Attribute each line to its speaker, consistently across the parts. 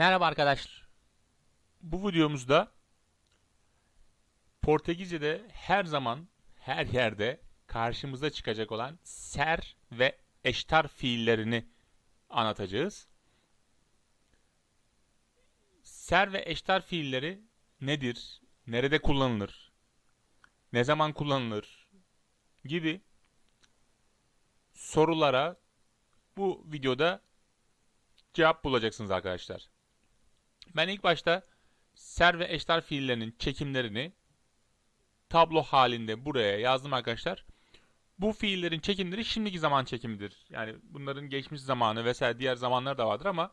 Speaker 1: Merhaba arkadaşlar. Bu videomuzda Portekizce'de her zaman her yerde karşımıza çıkacak olan ser ve eştar fiillerini anlatacağız. Ser ve eştar fiilleri nedir? Nerede kullanılır? Ne zaman kullanılır? gibi sorulara bu videoda cevap bulacaksınız arkadaşlar. Ben ilk başta ser ve eşler fiillerinin çekimlerini tablo halinde buraya yazdım arkadaşlar. Bu fiillerin çekimleri şimdiki zaman çekimidir. Yani bunların geçmiş zamanı vesaire diğer zamanlar da vardır ama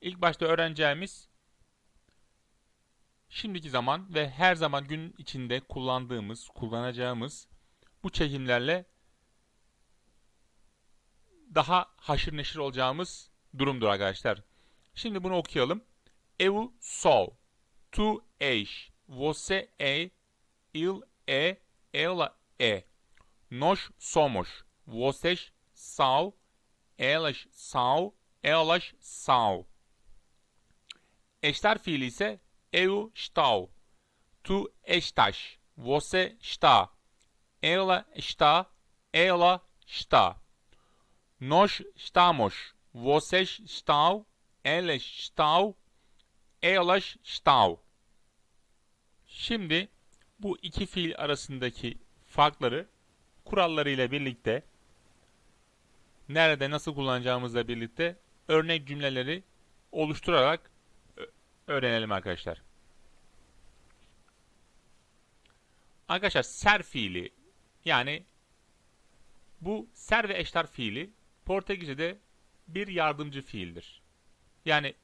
Speaker 1: ilk başta öğreneceğimiz şimdiki zaman ve her zaman gün içinde kullandığımız, kullanacağımız bu çekimlerle daha haşır neşir olacağımız durumdur arkadaşlar. Şimdi bunu okuyalım. Eu sou, tu és, você é, ele é, ela é. Nós somos, vocês são, elas são, elas são. Estar fiili ise eu estou, tu estás, você está, ela está, ela está. Nós estamos, vocês estão, elas estão, elas estão. Şimdi bu iki fiil arasındaki farkları kurallarıyla birlikte nerede nasıl kullanacağımızla birlikte örnek cümleleri oluşturarak öğrenelim arkadaşlar. Arkadaşlar ser fiili yani bu ser ve eştar fiili Portekizce'de bir yardımcı fiildir. Yani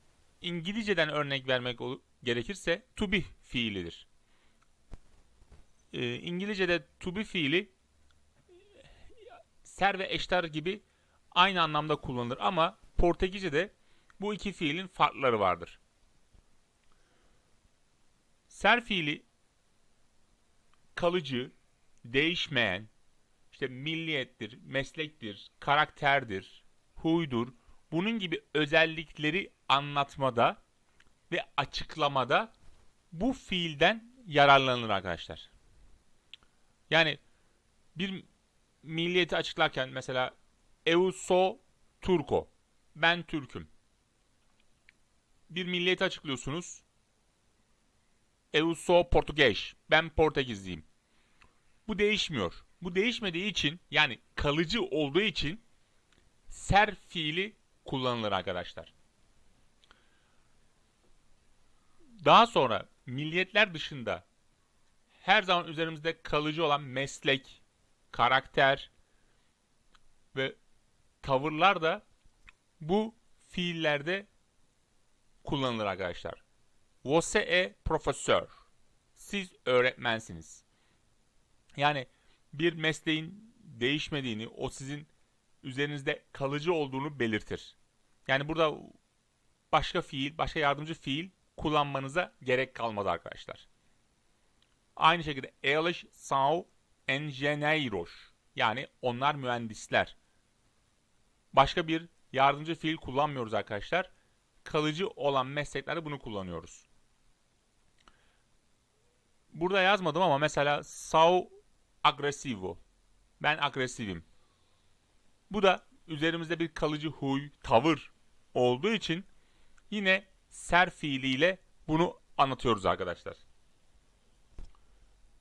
Speaker 1: İngilizceden örnek vermek gerekirse to be fiilidir. E, İngilizce'de to be fiili ser ve eştar gibi aynı anlamda kullanılır ama Portekizce'de bu iki fiilin farkları vardır. Ser fiili kalıcı, değişmeyen, işte milliyettir, meslektir, karakterdir, huydur. Bunun gibi özellikleri anlatmada ve açıklamada bu fiilden yararlanılır arkadaşlar. Yani bir milliyeti açıklarken mesela eu sou turco. Ben Türk'üm. Bir milliyeti açıklıyorsunuz. Eu sou português. Ben Portekizliyim. Bu değişmiyor. Bu değişmediği için yani kalıcı olduğu için ser fiili kullanılır arkadaşlar. Daha sonra milliyetler dışında her zaman üzerimizde kalıcı olan meslek, karakter ve tavırlar da bu fiillerde kullanılır arkadaşlar. Você é professor. Siz öğretmensiniz. Yani bir mesleğin değişmediğini, o sizin üzerinizde kalıcı olduğunu belirtir. Yani burada başka fiil, başka yardımcı fiil kullanmanıza gerek kalmadı arkadaşlar. Aynı şekilde eles são engenheiros. Yani onlar mühendisler. Başka bir yardımcı fiil kullanmıyoruz arkadaşlar. Kalıcı olan mesleklerde bunu kullanıyoruz. Burada yazmadım ama mesela são agresivo. Ben agresifim. Bu da üzerimizde bir kalıcı huy, tavır olduğu için yine ser fiiliyle bunu anlatıyoruz arkadaşlar.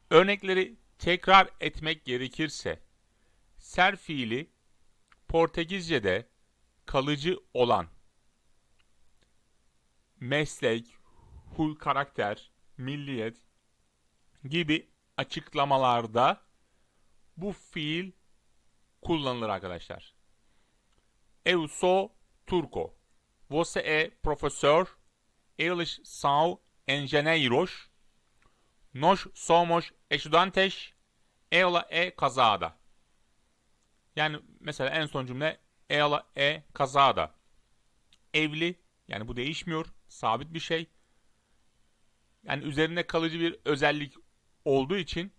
Speaker 1: Örnekleri tekrar etmek gerekirse ser fiili Portekizce'de kalıcı olan meslek, huy karakter, milliyet gibi açıklamalarda bu fiil kullanılır arkadaşlar. Eu sou turco. Você é professor. Eles são engenheiros. Nós somos estudantes. Ela é casada. Yani mesela en son cümle ela é casada. Evli. Yani bu değişmiyor. Sabit bir şey. Yani üzerinde kalıcı bir özellik olduğu için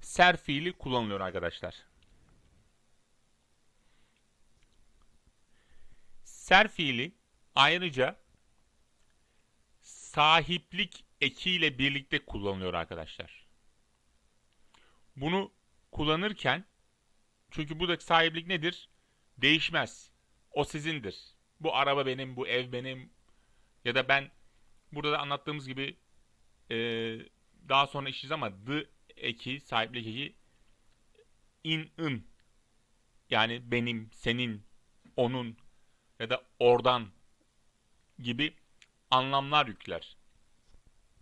Speaker 1: ser fiili kullanılıyor arkadaşlar. Ser fiili ayrıca sahiplik ekiyle birlikte kullanılıyor arkadaşlar. Bunu kullanırken çünkü buradaki sahiplik nedir? Değişmez. O sizindir. Bu araba benim, bu ev benim ya da ben burada da anlattığımız gibi e, daha sonra işleyeceğiz ama the eki, sahiplik eki in, ın yani benim, senin, onun ya da oradan gibi anlamlar yükler.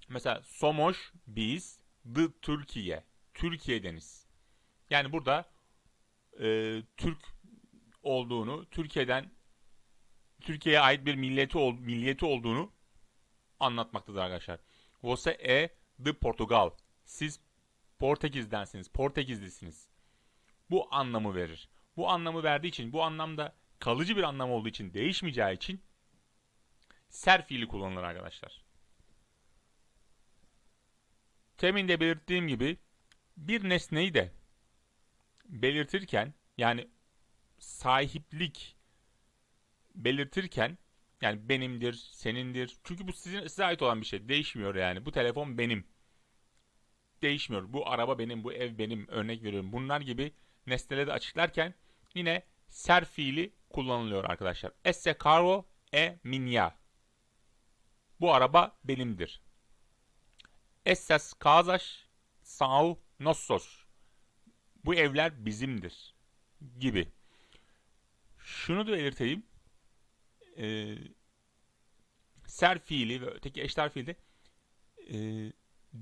Speaker 1: Mesela Somoş biz, the Türkiye, Türkiye'deniz. Yani burada e, Türk olduğunu, Türkiye'den Türkiye'ye ait bir milleti ol, milliyeti olduğunu anlatmaktadır arkadaşlar. Você é de Portugal. Siz Portekiz'densiniz, Portekizlisiniz. Bu anlamı verir. Bu anlamı verdiği için, bu anlamda kalıcı bir anlam olduğu için, değişmeyeceği için ser fiili kullanılır arkadaşlar. Temin belirttiğim gibi bir nesneyi de belirtirken yani sahiplik belirtirken yani benimdir, senindir. Çünkü bu sizin size ait olan bir şey. Değişmiyor yani. Bu telefon benim. Değişmiyor. Bu araba benim, bu ev benim. Örnek veriyorum. Bunlar gibi nesneleri de açıklarken yine ser fiili kullanılıyor arkadaşlar. Esse carro e minha. Bu araba benimdir. Essas casas são nossos. Bu evler bizimdir. Gibi. Şunu da belirteyim. Ee, ser fiili ve öteki eşler fiili e,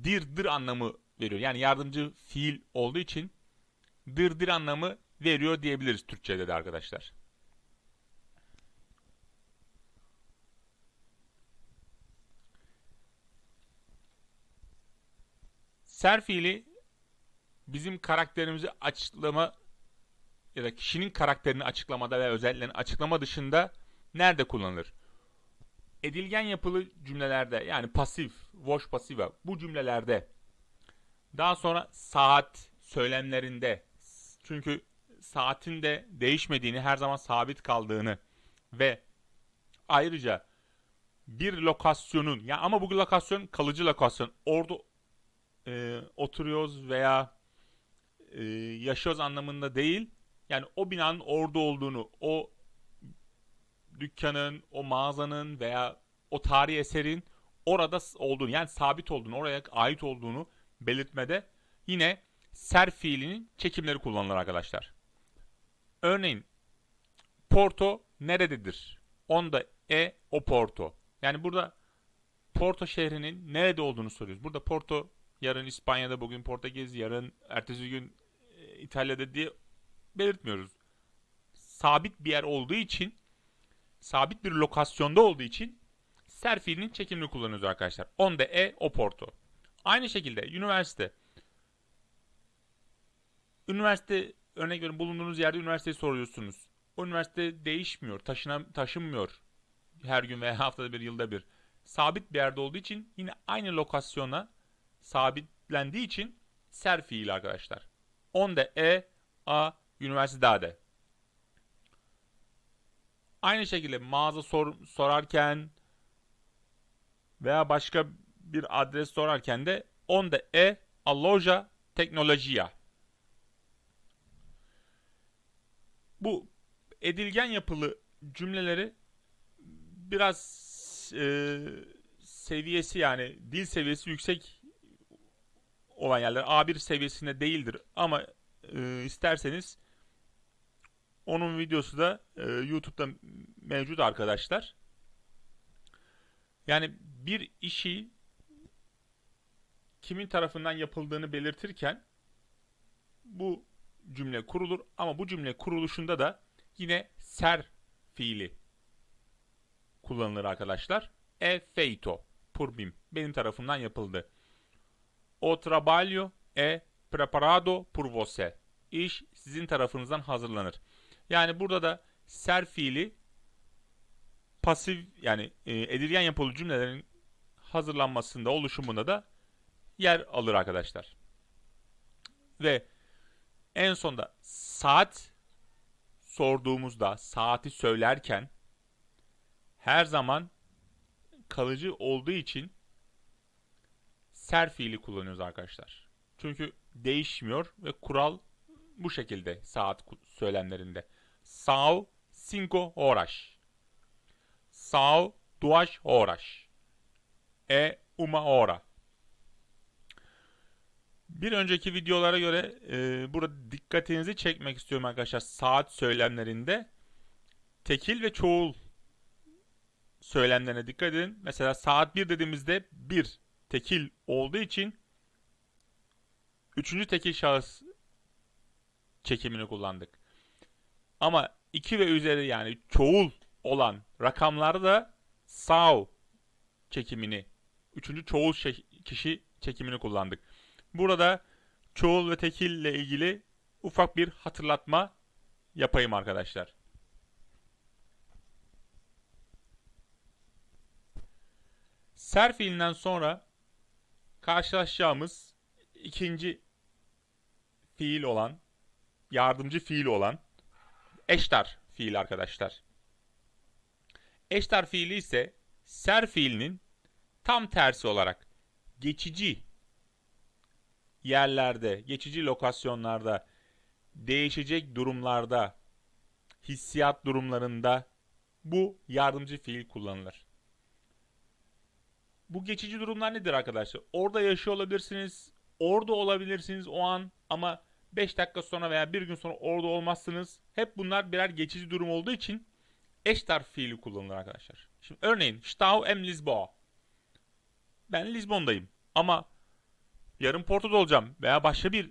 Speaker 1: dir dir anlamı veriyor. Yani yardımcı fiil olduğu için dir dir anlamı veriyor diyebiliriz Türkçe'de de arkadaşlar. Ser fiili bizim karakterimizi açıklama ya da kişinin karakterini açıklamada ve özelliklerini açıklama dışında nerede kullanılır? Edilgen yapılı cümlelerde yani pasif, voş pasiva bu cümlelerde daha sonra saat söylemlerinde çünkü saatin de değişmediğini, her zaman sabit kaldığını ve ayrıca bir lokasyonun ya ama bu lokasyon kalıcı lokasyon. Orada e, oturuyoruz veya e, yaşıyoruz anlamında değil. Yani o binanın orada olduğunu, o dükkanın, o mağazanın veya o tarihi eserin orada olduğunu yani sabit olduğunu, oraya ait olduğunu belirtmede yine ser fiilinin çekimleri kullanılır arkadaşlar. Örneğin Porto nerededir? Onda e o Porto. Yani burada Porto şehrinin nerede olduğunu soruyoruz. Burada Porto yarın İspanya'da, bugün Portekiz, yarın ertesi gün e, İtalya'da diye belirtmiyoruz. Sabit bir yer olduğu için, sabit bir lokasyonda olduğu için ser fiilinin çekimini kullanıyoruz arkadaşlar. Onda e o Porto. Aynı şekilde üniversite. Üniversite örnek veriyorum bulunduğunuz yerde üniversiteyi soruyorsunuz. O üniversite değişmiyor, taşına, taşınmıyor her gün veya haftada bir, yılda bir. Sabit bir yerde olduğu için yine aynı lokasyona sabitlendiği için ser fiil arkadaşlar. Onde e a üniversitede. Aynı şekilde mağaza sor, sorarken veya başka bir adres sorarken de onde e a loja teknolojiya. Bu edilgen yapılı cümleleri biraz e, seviyesi yani dil seviyesi yüksek olan yerler A1 seviyesinde değildir ama e, isterseniz onun videosu da e, YouTube'da mevcut arkadaşlar. Yani bir işi kimin tarafından yapıldığını belirtirken bu cümle kurulur ama bu cümle kuruluşunda da yine ser fiili kullanılır arkadaşlar. E feito por mim. Benim tarafımdan yapıldı. O trabalho é preparado por você. İş sizin tarafınızdan hazırlanır. Yani burada da ser fiili pasif yani e, edilgen yapılı cümlelerin hazırlanmasında, oluşumunda da yer alır arkadaşlar. Ve en sonda saat sorduğumuzda saati söylerken her zaman kalıcı olduğu için ser fiili kullanıyoruz arkadaşlar. Çünkü değişmiyor ve kural bu şekilde saat söylemlerinde. São cinco horas. São duas horas. É uma hora. Bir önceki videolara göre e, burada dikkatinizi çekmek istiyorum arkadaşlar. Saat söylemlerinde tekil ve çoğul söylemlerine dikkat edin. Mesela saat 1 dediğimizde 1 tekil olduğu için üçüncü tekil şahıs çekimini kullandık. Ama 2 ve üzeri yani çoğul olan rakamlarda sav çekimini, üçüncü çoğul kişi çekimini kullandık. Burada çoğul ve tekil ile ilgili ufak bir hatırlatma yapayım arkadaşlar. Ser fiilinden sonra karşılaşacağımız ikinci fiil olan, yardımcı fiil olan eştar fiil arkadaşlar. Eştar fiili ise ser fiilinin tam tersi olarak geçici yerlerde, geçici lokasyonlarda, değişecek durumlarda, hissiyat durumlarında bu yardımcı fiil kullanılır. Bu geçici durumlar nedir arkadaşlar? Orada yaşıyor olabilirsiniz, orada olabilirsiniz o an ama 5 dakika sonra veya bir gün sonra orada olmazsınız. Hep bunlar birer geçici durum olduğu için eş fiili kullanılır arkadaşlar. Şimdi örneğin Stau em Lisboa. Ben Lisbon'dayım ama yarın Porto'da olacağım veya başka bir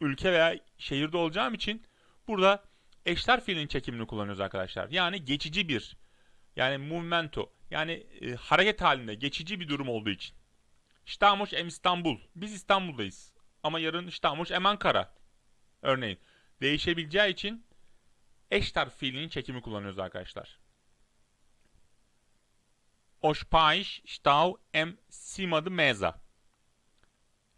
Speaker 1: ülke veya şehirde olacağım için burada eşler fiilin çekimini kullanıyoruz arkadaşlar. Yani geçici bir yani movimento yani e, hareket halinde geçici bir durum olduğu için. Estamos em İstanbul. Biz İstanbul'dayız. Ama yarın estamos em Ankara. Örneğin. Değişebileceği için eş tarf fiilinin çekimi kullanıyoruz arkadaşlar. Os pais estão em cima de mesa.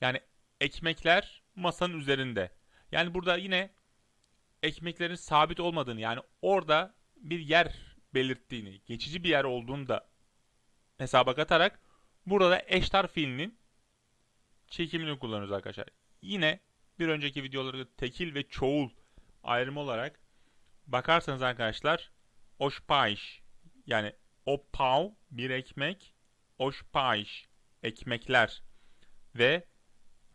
Speaker 1: Yani ekmekler masanın üzerinde. Yani burada yine ekmeklerin sabit olmadığını yani orada bir yer belirttiğini, geçici bir yer olduğunu da hesaba katarak burada eştar fiilinin çekimini kullanıyoruz arkadaşlar. Yine bir önceki videolarda tekil ve çoğul ayrımı olarak bakarsanız arkadaşlar oşpaiş yani o pav bir ekmek oşpaiş ekmekler ve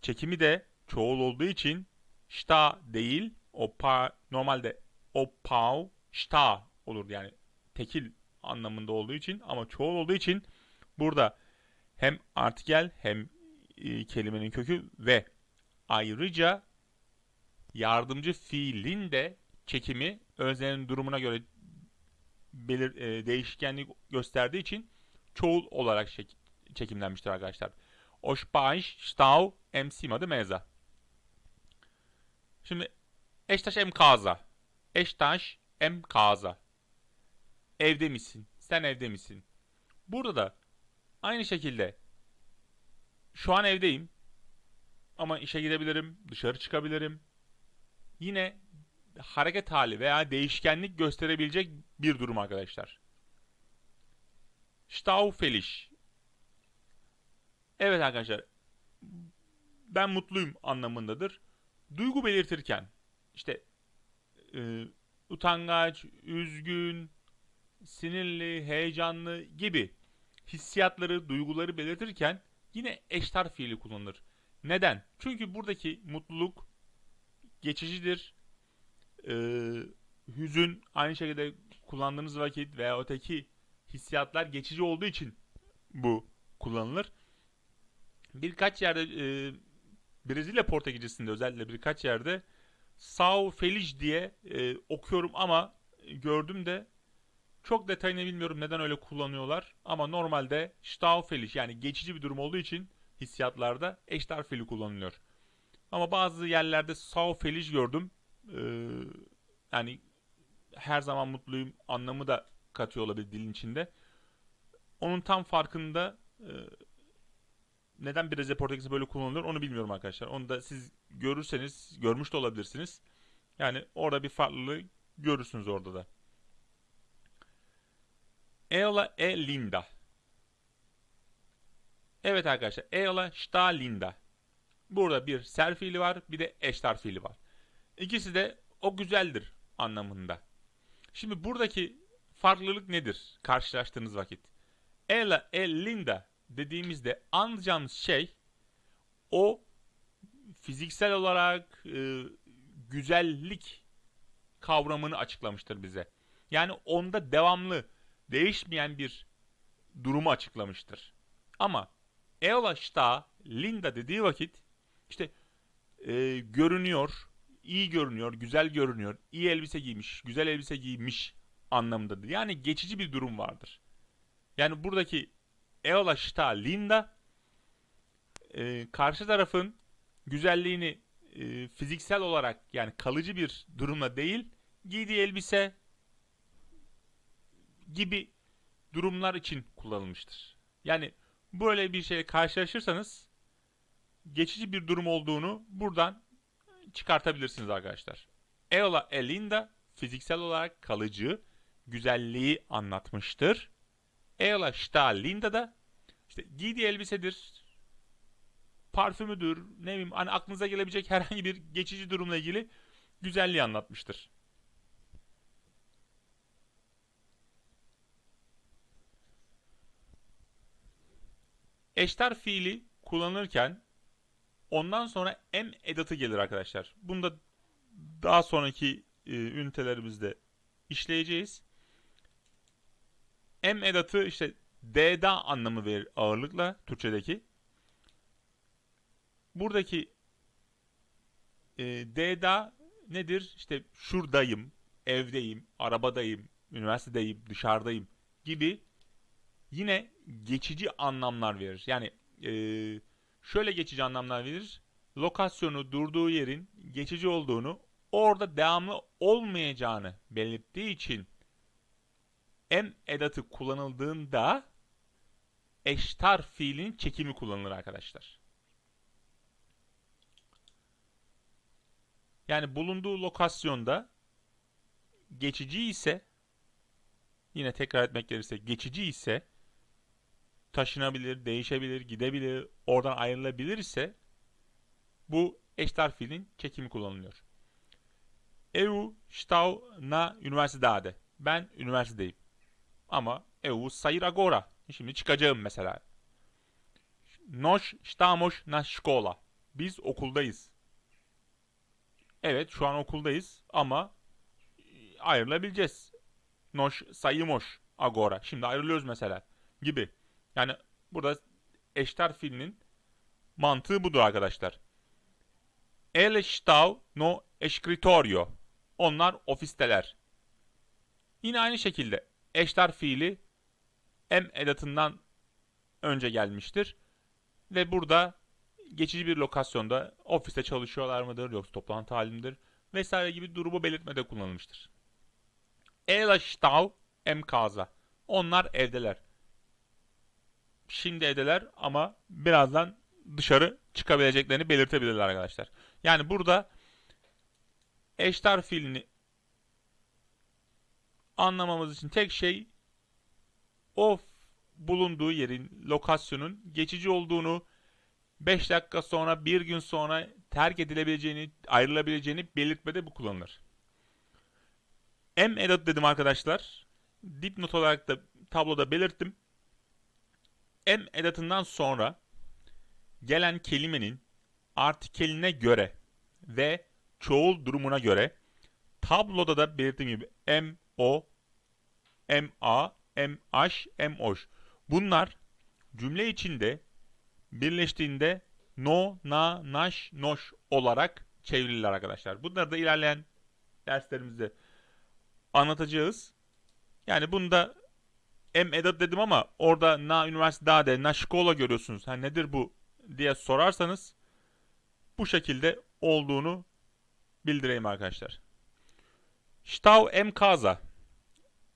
Speaker 1: çekimi de çoğul olduğu için şta değil o pa normalde o pav şta olur yani tekil anlamında olduğu için ama çoğul olduğu için burada hem artikel hem e, kelimenin kökü ve ayrıca yardımcı fiilin de çekimi öznenin durumuna göre belir, e, değişkenlik gösterdiği için çoğul olarak çek, çekimlenmiştir arkadaşlar. Os pais estão em cima da mesa. Şimdi estás em casa. Estás em casa. Evde misin? Sen evde misin? Burada da aynı şekilde şu an evdeyim. Ama işe gidebilirim, dışarı çıkabilirim. Yine hareket hali veya değişkenlik gösterebilecek bir durum arkadaşlar. Stau feliz. Evet arkadaşlar. Ben mutluyum anlamındadır. Duygu belirtirken işte e, utangaç, üzgün, sinirli, heyecanlı gibi hissiyatları, duyguları belirtirken yine eştar fiili kullanılır. Neden? Çünkü buradaki mutluluk geçicidir. Ee, hüzün aynı şekilde kullandığınız vakit veya öteki hissiyatlar geçici olduğu için bu kullanılır. Birkaç yerde e, Brezilya Portekizcesinde özellikle birkaç yerde Sao Feliz diye e, okuyorum ama gördüm de çok detayını bilmiyorum neden öyle kullanıyorlar. Ama normalde Stau Feliz yani geçici bir durum olduğu için hissiyatlarda eşler fiili kullanılıyor. Ama bazı yerlerde Sao Feliz gördüm. Ee, yani her zaman mutluyum anlamı da katıyor olabilir dilin içinde. Onun tam farkında e, neden Brezilya Portekiz'i böyle kullanılıyor onu bilmiyorum arkadaşlar. Onu da siz görürseniz görmüş de olabilirsiniz. Yani orada bir farklılığı görürsünüz orada da. Ela é linda. Evet arkadaşlar. Ela sta linda. Burada bir ser fiili var, bir de eştar fiili var. İkisi de o güzeldir anlamında. Şimdi buradaki farklılık nedir karşılaştığınız vakit? Ela e linda dediğimizde anlayacağımız şey o fiziksel olarak e, güzellik kavramını açıklamıştır bize. Yani onda devamlı değişmeyen bir durumu açıklamıştır. Ama Ela sta linda dediği vakit işte e, görünüyor, iyi görünüyor, güzel görünüyor, iyi elbise giymiş, güzel elbise giymiş anlamındadır. Yani geçici bir durum vardır. Yani buradaki Eola Shita Linda e, karşı tarafın güzelliğini e, fiziksel olarak yani kalıcı bir durumla değil giydiği elbise gibi durumlar için kullanılmıştır. Yani böyle bir şeyle karşılaşırsanız geçici bir durum olduğunu buradan çıkartabilirsiniz arkadaşlar. Eola Elinda fiziksel olarak kalıcı güzelliği anlatmıştır. Eola Linda da işte giydiği elbisedir, parfümüdür, ne bileyim hani aklınıza gelebilecek herhangi bir geçici durumla ilgili güzelliği anlatmıştır. Eştar fiili kullanırken ondan sonra em edatı gelir arkadaşlar. Bunu da daha sonraki e, ünitelerimizde işleyeceğiz. Em edatı işte D'da anlamı verir ağırlıkla Türkçedeki. Buradaki e, D'da nedir? İşte şuradayım, evdeyim, arabadayım, üniversitedeyim, dışarıdayım gibi yine geçici anlamlar verir. Yani e, şöyle geçici anlamlar verir. Lokasyonu, durduğu yerin geçici olduğunu, orada devamlı olmayacağını belirttiği için em edatı kullanıldığında eştar fiilin çekimi kullanılır arkadaşlar. Yani bulunduğu lokasyonda geçici ise yine tekrar etmek gerekirse geçici ise taşınabilir, değişebilir, gidebilir, oradan ayrılabilir ise bu eştar fiilin çekimi kullanılıyor. Eu estou na universidade. Ben üniversitedeyim. Ama eu sair agora. Şimdi çıkacağım mesela. Nós estamos na escola. Biz okuldayız. Evet şu an okuldayız ama ayrılabileceğiz. Nós saímos agora. Şimdi ayrılıyoruz mesela gibi. Yani burada eştar fiilinin mantığı budur arkadaşlar. El está no escritorio. Onlar ofisteler. Yine aynı şekilde eştar fiili em edatından önce gelmiştir. Ve burada geçici bir lokasyonda ofiste çalışıyorlar mıdır yoksa toplantı halindedir vesaire gibi durumu belirtmede kullanılmıştır. Ela stau em casa. Onlar evdeler. Şimdi evdeler ama birazdan dışarı çıkabileceklerini belirtebilirler arkadaşlar. Yani burada eştar fiilini anlamamız için tek şey o bulunduğu yerin, lokasyonun geçici olduğunu 5 dakika sonra, bir gün sonra terk edilebileceğini, ayrılabileceğini belirtmede bu kullanılır. M edat dedim arkadaşlar. Dipnot olarak da tabloda belirttim. M edatından sonra gelen kelimenin artikeline göre ve çoğul durumuna göre tabloda da belirttiğim gibi M, O, M, A, M, H, M, Oş. Bunlar cümle içinde birleştiğinde no, na, naş, noş olarak çevrilirler arkadaşlar. Bunları da ilerleyen derslerimizde anlatacağız. Yani bunda M edat dedim ama orada na üniversitede na şkola görüyorsunuz. Ha nedir bu diye sorarsanız bu şekilde olduğunu bildireyim arkadaşlar. Stau em casa.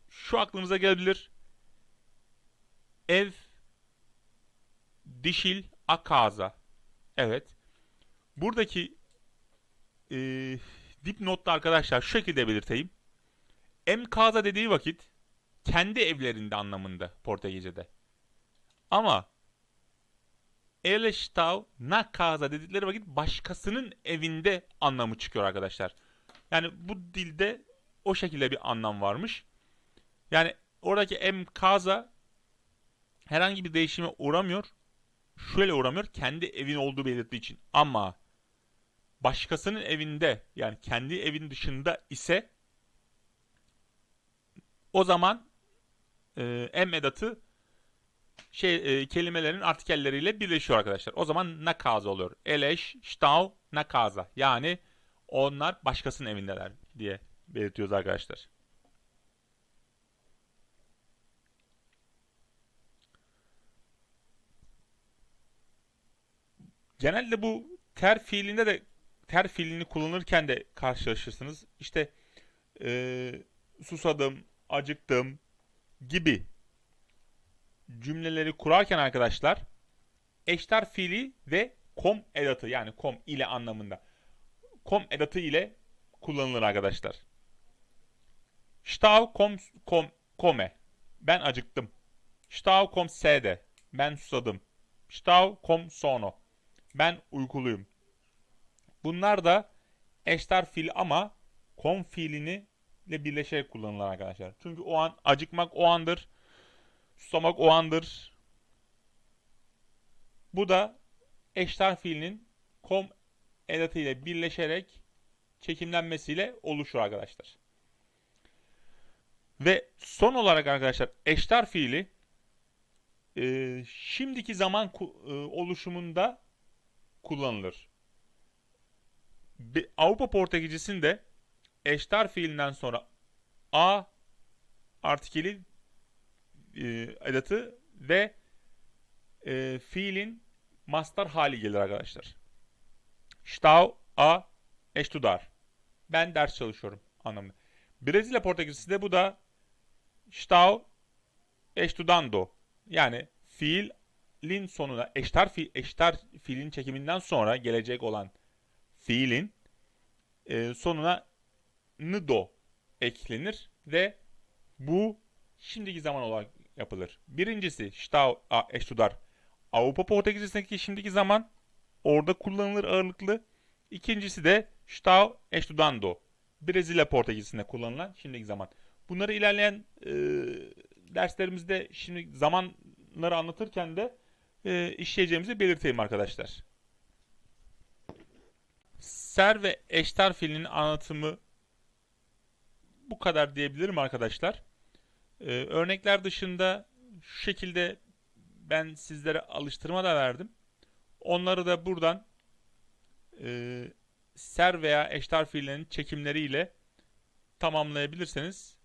Speaker 1: Şu aklınıza gelebilir. Ev dişil akaza. Evet. Buradaki e, dipnotta arkadaşlar şu şekilde belirteyim. Em casa dediği vakit kendi evlerinde anlamında Portekizce'de. Ama Elestav na casa dedikleri vakit başkasının evinde anlamı çıkıyor arkadaşlar. Yani bu dilde o şekilde bir anlam varmış. Yani oradaki em casa herhangi bir değişime uğramıyor. Şöyle uğramıyor. Kendi evin olduğu belirttiği için. Ama başkasının evinde yani kendi evin dışında ise o zaman e, em edatı şey e, kelimelerin artikelleriyle birleşiyor arkadaşlar. O zaman nakaza oluyor. Eleş, stau, nakaza. Yani onlar başkasının evindeler diye belirtiyoruz arkadaşlar. Genelde bu ter fiilinde de ter fiilini kullanırken de karşılaşırsınız. İşte e, susadım, acıktım gibi cümleleri kurarken arkadaşlar eşler fiili ve kom edatı yani kom ile anlamında kom edatı ile kullanılır arkadaşlar. Stau kom kom kome. Ben acıktım. Stau kom sede. Ben susadım. Stau kom sono. Ben uykuluyum. Bunlar da eşler fiil ama kom fiilini ile birleşerek kullanılır arkadaşlar. Çünkü o an acıkmak o andır. Susamak o andır. Bu da eşler fiilinin kom edatı ile birleşerek çekimlenmesiyle oluşur arkadaşlar. Ve son olarak arkadaşlar eşler fiili e, şimdiki zaman e, oluşumunda kullanılır. Be, Avrupa Portekizcisinde eşler fiilinden sonra a artikeli e, edatı ve e, fiilin mastar hali gelir arkadaşlar. Stau a estudar. Ben ders çalışıyorum anlamında. Brezilya Portekizcesi bu da stau estudando. Yani fiilin sonuna eştar fi, eştar fiilin çekiminden sonra gelecek olan fiilin e, sonuna nıdo eklenir ve bu şimdiki zaman olarak yapılır. Birincisi stau a estudar. Avrupa Portekizcesindeki şimdiki zaman orada kullanılır ağırlıklı. İkincisi de stau estudando. Brezilya Portekizcesinde kullanılan şimdiki zaman. Bunları ilerleyen e, derslerimizde şimdi zamanları anlatırken de e, işleyeceğimizi belirteyim arkadaşlar. Ser ve eşler fiilinin anlatımı bu kadar diyebilirim arkadaşlar. Ee, örnekler dışında şu şekilde ben sizlere alıştırma da verdim. Onları da buradan e, ser veya eşler fiillerinin çekimleriyle tamamlayabilirseniz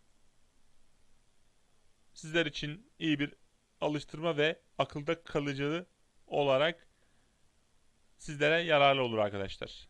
Speaker 1: sizler için iyi bir alıştırma ve akılda kalıcı olarak sizlere yararlı olur arkadaşlar.